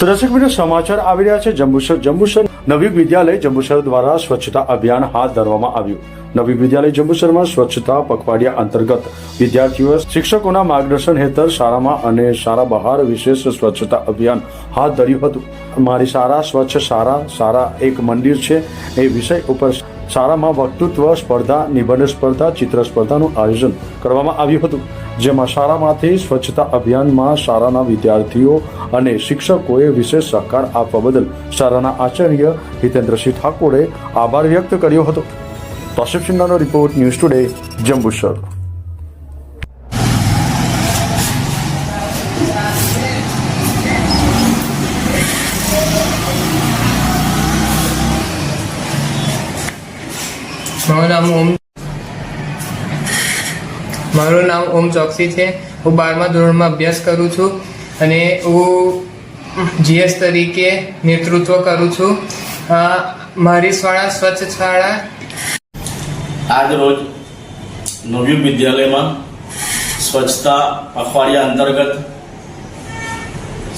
દર્શક મિત્રો, સમાચાર આવી રહ્યા છે. જંબુસર જંબુસર નવી વિદ્યાલય જંબુસર દ્વારા સ્વચ્છતા અભિયાન હાથ ધરવામાં આવ્યું. નવી વિદ્યાલય જંબુસરમાં સ્વચ્છતા પખવાડિયા અંતર્ગત વિદ્યાર્થીઓ, શિક્ષકોના માર્ગદર્શન હેઠળ શાળામાં અને શાળા બહાર વિશેષ સ્વચ્છતા અભિયાન હાથ ધર્યું હતું. મારી શાળા સ્વચ્છ શાળા શાળા એક મંદિર છે. એ વિષય ઉપર શાળામાં વક્તૃત્વ, સ્પર્ધા, નિબંધ સ્પર્ધા, ચિત્ર સ્પર્ધાનું આયોજન કરવામાં આવ્યું હતું, જેમાં શાળામાંથી સ્વચ્છતા અભિયાનમાં શાળાના વિદ્યાર્થીઓ અને શિક્ષકોએ વિશેષ સહકાર આપવા બદલ શાળાના આચાર્ય હિતેન્દ્રસિંહ ઠાકોરે આભાર વ્યક્ત કર્યો હતો. તોશિફ સિન્હાનો રિપોર્ટ ન્યૂઝ ટુડે, જંબુસર. મારું નામ ઓમ મારું નામ ઓમ ચોકસી છે. હું બારમા ધોરણમાં અભ્યાસ કરું છું અને હું જીએસ તરીકે નેતૃત્વ કરું છું. મારી શાળા સ્વચ્છ શાળા આજ રોજ વિદ્યાલયમાં સ્વચ્છતા પખવાડિયા અંતર્ગત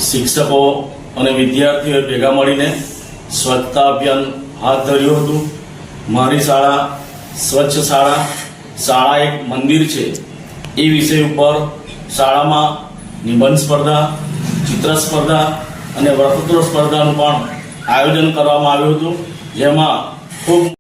શિક્ષકો અને વિદ્યાર્થીઓએ ભેગા મળીને સ્વચ્છતા અભિયાન હાથ ધર્યું હતું. મારી શાળા સ્વચ્છ શાળા શાળા એક મંદિર છે. એ વિષય ઉપર શાળામાં નિબંધ સ્પર્ધા, ચિત્ર સ્પર્ધા અને વક્તૃત્વ સ્પર્ધાનું પણ આયોજન કરવામાં આવ્યું હતું. જેમાં ખૂબ